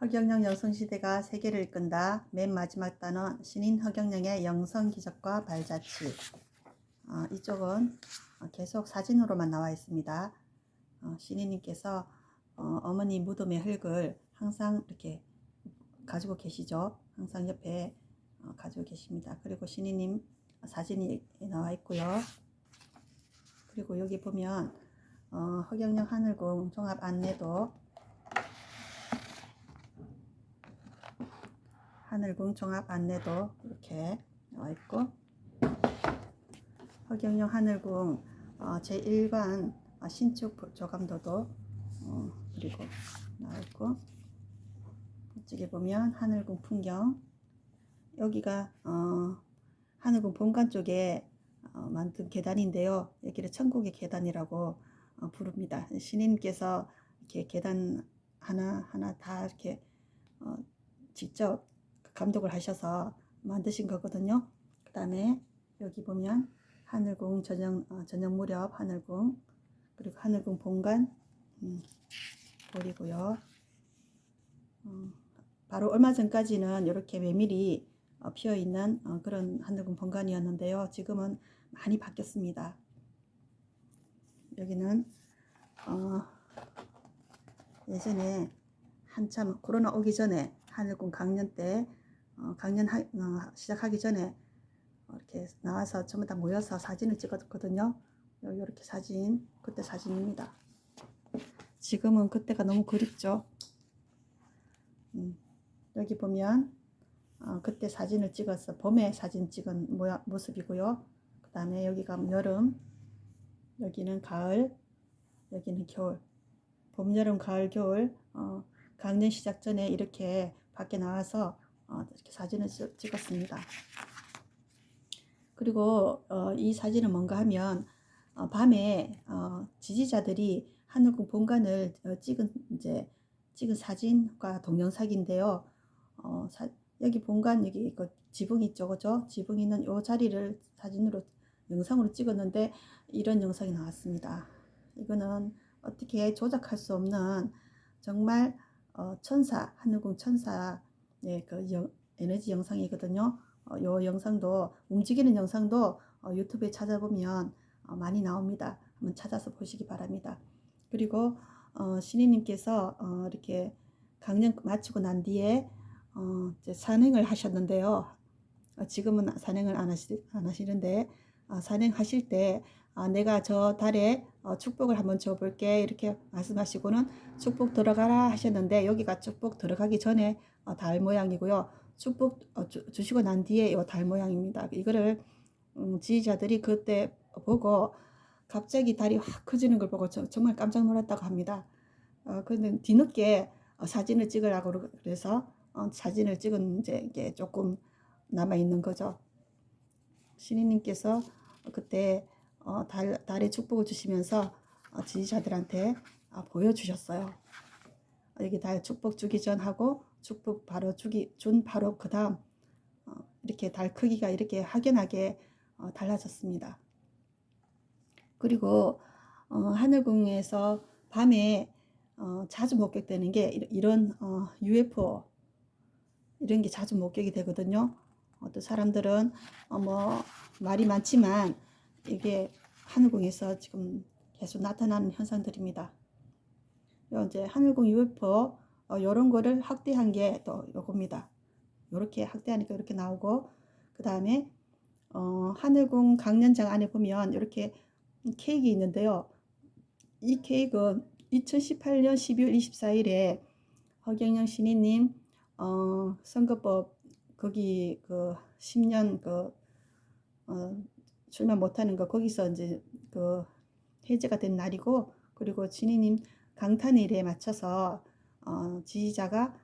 허경영 여성시대가 세계를 이끈다. 맨 마지막 단어 신인 허경영의 영성기적과 발자취. 어, 이쪽은 어, 계속 사진으로만 나와 있습니다. 어, 신인님께서 어, 머니 무덤의 흙을 항상 이렇게 가지고 계시죠. 항상 옆에 어, 가지고 계십니다. 그리고 신인님 사진이 나와 있고요. 그리고 여기 보면 어, 허경영 하늘궁 종합 안내도 하늘궁 종합 안내도 이렇게 나와 있고 허경영 하늘궁 어, 제1관 어, 신축 조감도도 어, 그리고 나와 있고 이쪽에 보면 하늘궁 풍경 여기가 어, 하늘궁 본관 쪽에 어, 만든 계단인데요. 여기를 천국의 계단이라고 어, 부릅니다. 신인께서 이렇게 계단 하나 하나 다 이렇게 어, 직접 감독을 하셔서 만드신 거거든요. 그 다음에 여기 보면 하늘궁 저녁 어, 저녁 무렵 하늘궁 그리고 하늘궁 본관 음, 보이고요. 어, 바로 얼마 전까지는 이렇게 메밀이 어, 피어 있는 어, 그런 하늘궁 본관이었는데요. 지금은 많이 바뀌었습니다. 여기는 어, 예전에 한참 코로나 오기 전에 하늘궁 강연 때 어, 강연 하, 어, 시작하기 전에 어, 이렇게 나와서 전부 다 모여서 사진을 찍었거든요. 이렇게 사진 그때 사진입니다. 지금은 그때가 너무 그립죠. 음, 여기 보면 어, 그때 사진을 찍어서 봄에 사진 찍은 모습이고요. 그 다음에 여기가 여름, 여기는 가을, 여기는 겨울. 봄, 여름, 가을, 겨울. 어, 강연 시작 전에 이렇게 밖에 나와서 어, 이렇게 사진을 찍- 찍었습니다. 그리고 어, 이 사진은 뭔가 하면 어, 밤에 어, 지지자들이 하늘궁 본관을 어, 찍은 이제 찍은 사진과 동영상인데요. 여기 본관 여기 그 지붕 있죠, 그죠? 지붕 있는 요 자리를 사진으로 영상으로 찍었는데 이런 영상이 나왔습니다. 이거는 어떻게 조작할 수 없는 정말 어, 천사 하늘궁 천사 네, 그 영- 에너지 영상이거든요. 어, 요 영상도 움직이는 영상도 어, 유튜브에 찾아보면 어, 많이 나옵니다. 한번 찾아서 보시기 바랍니다. 그리고 어, 신이님께서 어, 이렇게 강연 마치고 난 뒤에 어, 산행을 하셨는데요. 어, 지금은 산행을 안, 하시, 안 하시는데 어, 산행하실 때 아, 내가 저 달에 어, 축복을 한번 줘볼게 이렇게 말씀하시고는 축복 들어가라 하셨는데 여기가 축복 들어가기 전에 어, 달 모양이고요. 축복 어, 주, 주시고 난 뒤에 이달 모양입니다. 이거를 음, 지지자들이 그때 보고 갑자기 달이 확 커지는 걸 보고 저- 정말 깜짝 놀랐다고 합니다. 어, 근데 뒤늦게 어, 사진을 찍으라고 그래서 어, 사진을 찍은 이제 조금 남아 있는 거죠. 신이님께서 그때 어, 달, 달의 축복을 주시면서 어, 지지자들한테 어, 보여주셨어요. 여기 달 축복 주기 전하고 축복 바로 주기 준 바로 그 다음 어, 이렇게 달 크기가 이렇게 확연하게 어, 달라졌습니다. 그리고 어, 하늘궁에서 밤에 어, 자주 목격되는 게 이- 이런 어, UFO 이런 게 자주 목격이 되거든요. 어떤 사람들은 어, 뭐 말이 많지만 이게 하늘궁에서 지금 계속 나타나는 현상들입니다. 요 이제 하늘궁 UFO 어, 요런 거를 확대한 게 또 요겁니다. 요렇게 확대하니까 이렇게 나오고 그 다음에 어, 하늘궁 강연장 안에 보면 이렇게 케이크 있는데요. 이 케이크는 2018년 12월 24일에 허경영 신이님 어, 선거법 거기 그 10년 그 어, 출마 못하는 거 거기서 이제 그 해제가 된 날이고 그리고 진희님 강탄일에 맞춰서 어, 지지자가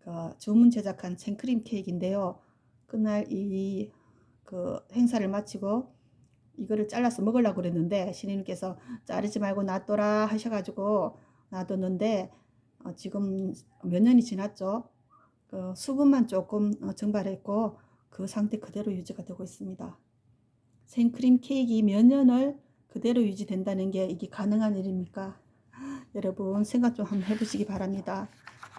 그 주문 제작한 생크림 케이크인데요. 그날 이 그 행사를 마치고 이거를 잘라서 먹으려고 그랬는데 신인님께서 자르지 말고 놔둬라 하셔가지고 놔뒀는데 어, 지금 몇 년이 지났죠. 그 수분만 조금 어, 증발했고 그 상태 그대로 유지가 되고 있습니다. 생크림 케이크 몇 년을 그대로 유지된다는 게 이게 가능한 일입니까? 여러분 생각 좀 한번 해보시기 바랍니다.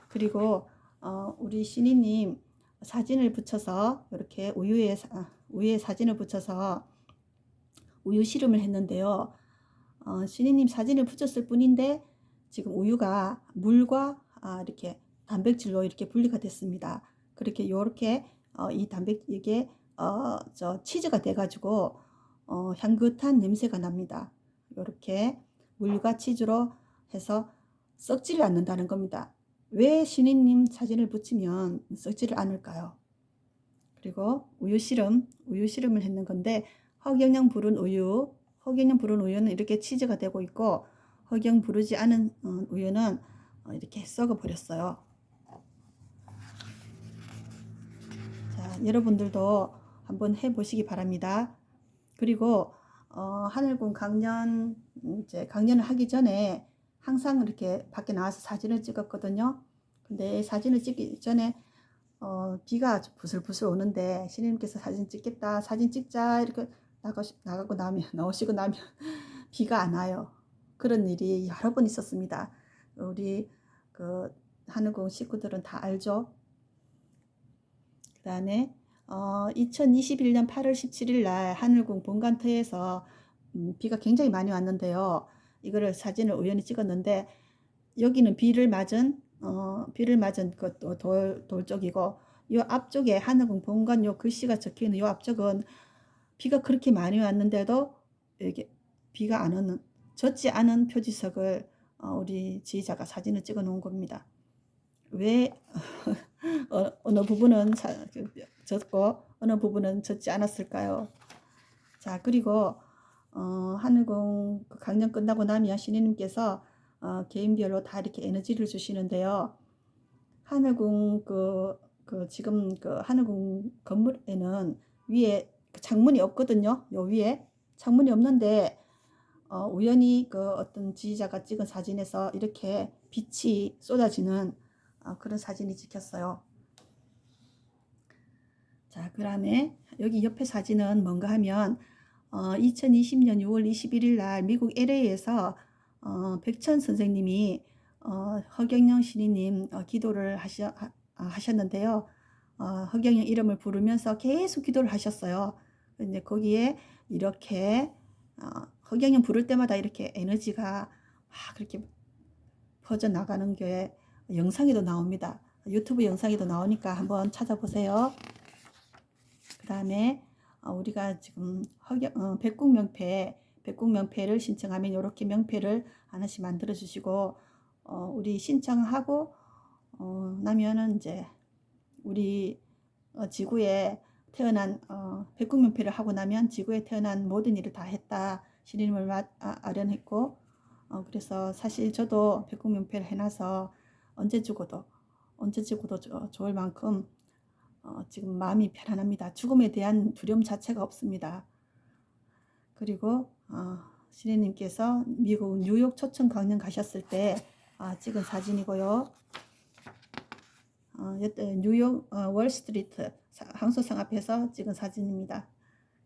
그리고 어, 우리 신이님 사진을 붙여서 이렇게 우유에 사- 아, 우유에 사진을 붙여서 우유 실험을 했는데요. 어, 신이님 사진을 붙였을 뿐인데 지금 우유가 물과 아, 이렇게 단백질로 이렇게 분리가 됐습니다. 그렇게 요렇게 어, 이 단백 이게 어, 저 치즈가 돼가지고 어, 향긋한 냄새가 납니다. 요렇게 물과 치즈로 해서 썩지를 않는다는 겁니다. 왜 신인님 사진을 붙이면 썩지를 않을까요? 그리고 우유 실험, 우유 실험을 했는 건데 허경영 부른 우유, 허경영 부른 우유는 이렇게 치즈가 되고 있고 허경 부르지 않은 어, 우유는 어, 이렇게 썩어 버렸어요. 자, 여러분들도 한번 해보시기 바랍니다. 그리고 어, 하늘군 강연 이제 강연을 하기 전에 항상 이렇게 밖에 나와서 사진을 찍었거든요. 근데 사진을 찍기 전에 어, 비가 좀 부슬부슬 오는데 신님께서 사진 찍겠다, 사진 찍자 이렇게 나가 나가고 나면 나오시고 나면 비가 안 와요. 그런 일이 여러 번 있었습니다. 우리 그 하늘공 식구들은 다 알죠. 그다음에 어, 2021년 8월 17일 날 하늘궁 본관터에서 음, 비가 굉장히 많이 왔는데요. 이거를 사진을 우연히 찍었는데 여기는 비를 맞은 어, 비를 맞은 그 돌 돌 쪽이고 요 앞쪽에 하늘궁 본관 요 글씨가 적혀 있는 요 앞쪽은 비가 그렇게 많이 왔는데도 이게 비가 안 오는 젖지 않은 표지석을 어, 우리 지휘자가 사진을 찍어 놓은 겁니다. 왜 어, 어느 부분은 사, 그, 젖고 어느 부분은 젖지 않았을까요? 자 그리고 어, 하늘궁 그 강연 끝나고 나면 신인님께서 어, 개인별로 다 이렇게 에너지를 주시는데요. 하늘궁 그, 그 지금 그 하늘궁 건물에는 위에 그 창문이 없거든요. 요 위에 창문이 없는데 어, 우연히 그 어떤 지휘자가 찍은 사진에서 이렇게 빛이 쏟아지는 어, 그런 사진이 찍혔어요. 자, 그 다음에 여기 옆에 사진은 뭔가 하면 어, 2020년 6월 21일 날 미국 LA에서 어, 백천 선생님이 어, 허경영 신이님 어, 기도를 하셔, 하, 아, 하셨는데요. 어, 허경영 이름을 부르면서 계속 기도를 하셨어요. 근데 거기에 이렇게 어, 허경영 부를 때마다 이렇게 에너지가 막 그렇게 퍼져 나가는 게 영상에도 나옵니다. 유튜브 영상에도 나오니까 한번 찾아보세요. 그 다음에 어, 우리가 지금 허경, 어, 백국 명패, 백국 명패를 신청하면 이렇게 명패를 하나씩 만들어 주시고 어, 우리 신청하고 어, 나면은 이제 우리 어, 지구에 태어난 어, 백국 명패를 하고 나면 지구에 태어난 모든 일을 다 했다 신임을 아, 아련했고 어, 그래서 사실 저도 백국 명패를 해놔서 언제 죽어도 언제 죽어도 저, 좋을 만큼 어, 지금 마음이 편안합니다. 죽음에 대한 두려움 자체가 없습니다. 그리고 어, 신혜님께서 미국 뉴욕 초청 강연 가셨을 때 아, 찍은 사진이고요. 어, 뉴욕 어, 월스트리트 항소상 앞에서 찍은 사진입니다.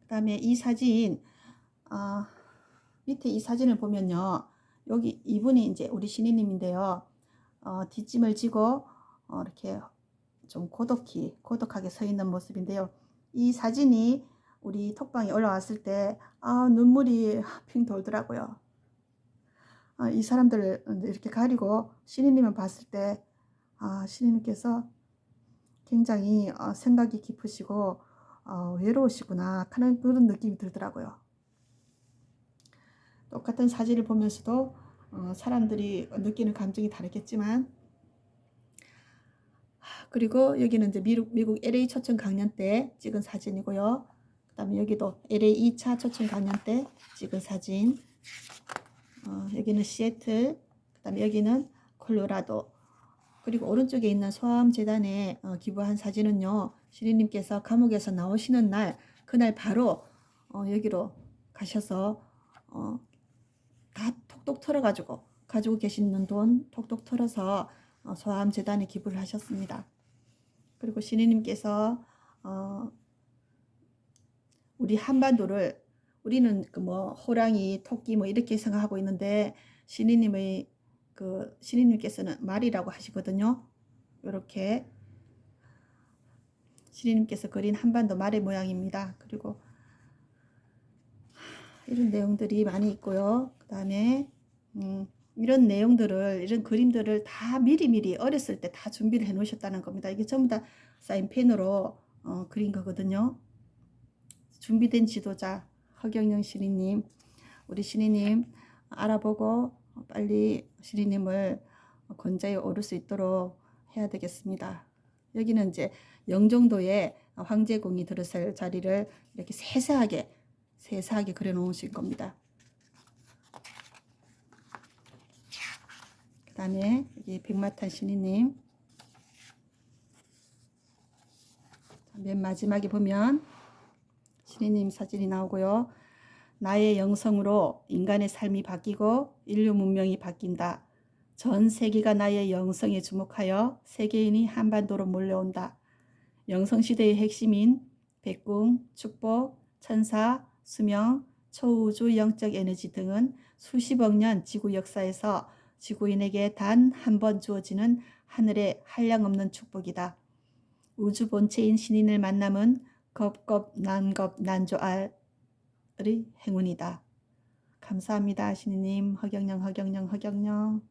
그 다음에 이 사진 어, 밑에 이 사진을 보면요. 여기 이분이 이제 우리 신이님인데요. 어, 뒷짐을 지고 어, 이렇게 좀 고독히 고독하게 서 있는 모습인데요. 이 사진이 우리 톡방에 올라왔을 때 아, 눈물이 핑 돌더라고요. 아, 이 사람들을 이렇게 가리고 신이님을 봤을 때 아, 신이님께서 굉장히 어, 생각이 깊으시고 어, 외로우시구나 하는 그런 느낌이 들더라고요. 똑같은 사진을 보면서도 어, 사람들이 느끼는 감정이 다르겠지만 그리고 여기는 이제 미국, 미국 LA 초청 강연 때 찍은 사진이고요. 그 다음에 여기도 LA 2차 초청 강연 때 찍은 사진. 어, 여기는 시애틀. 그 다음에 여기는 콜로라도. 그리고 오른쪽에 있는 소아암재단에 어, 기부한 사진은요. 시리님께서 감옥에서 나오시는 날, 그날 바로 어, 여기로 가셔서 어, 다 톡톡 털어가지고 가지고 계시는 돈 톡톡 털어서 어, 소아암재단에 기부를 하셨습니다. 그리고 신이님께서 어, 우리 한반도를 우리는 그 뭐 호랑이, 토끼 뭐 이렇게 생각하고 있는데 신이님의 그 신이님께서는 말이라고 하시거든요. 이렇게 시리님께서 그린 한반도 말의 모양입니다. 그리고 이런 내용들이 많이 있고요. 그 다음에 음, 이런 내용들을 이런 그림들을 다 미리미리 어렸을 때 다 준비를 해 놓으셨다는 겁니다. 이게 전부 다 사인펜으로 어, 그린 거거든요. 준비된 지도자 허경영 시리님 우리 시리님 알아보고 빨리 시리님을 권자에 오를 수 있도록 해야 되겠습니다. 여기는 이제 영종도에 황제궁이 들어설 자리를 이렇게 세세하게 세세하게 그려 놓으신 겁니다. 그 다음에 여기 백마탄 신이님 맨 마지막에 보면 신이님 사진이 나오고요. 나의 영성으로 인간의 삶이 바뀌고 인류 문명이 바뀐다. 전 세계가 나의 영성에 주목하여 세계인이 한반도로 몰려온다. 영성시대의 핵심인 백궁, 축복, 천사, 수명, 초우주 영적 에너지 등은 수십억 년 지구 역사에서 지구인에게 단 한 번 주어지는 하늘의 한량없는 축복이다. 우주 본체인 신인을 만남은 겁겁 난겁 난조알의 행운이다. 감사합니다. 신이님 허경영 허경영 허경영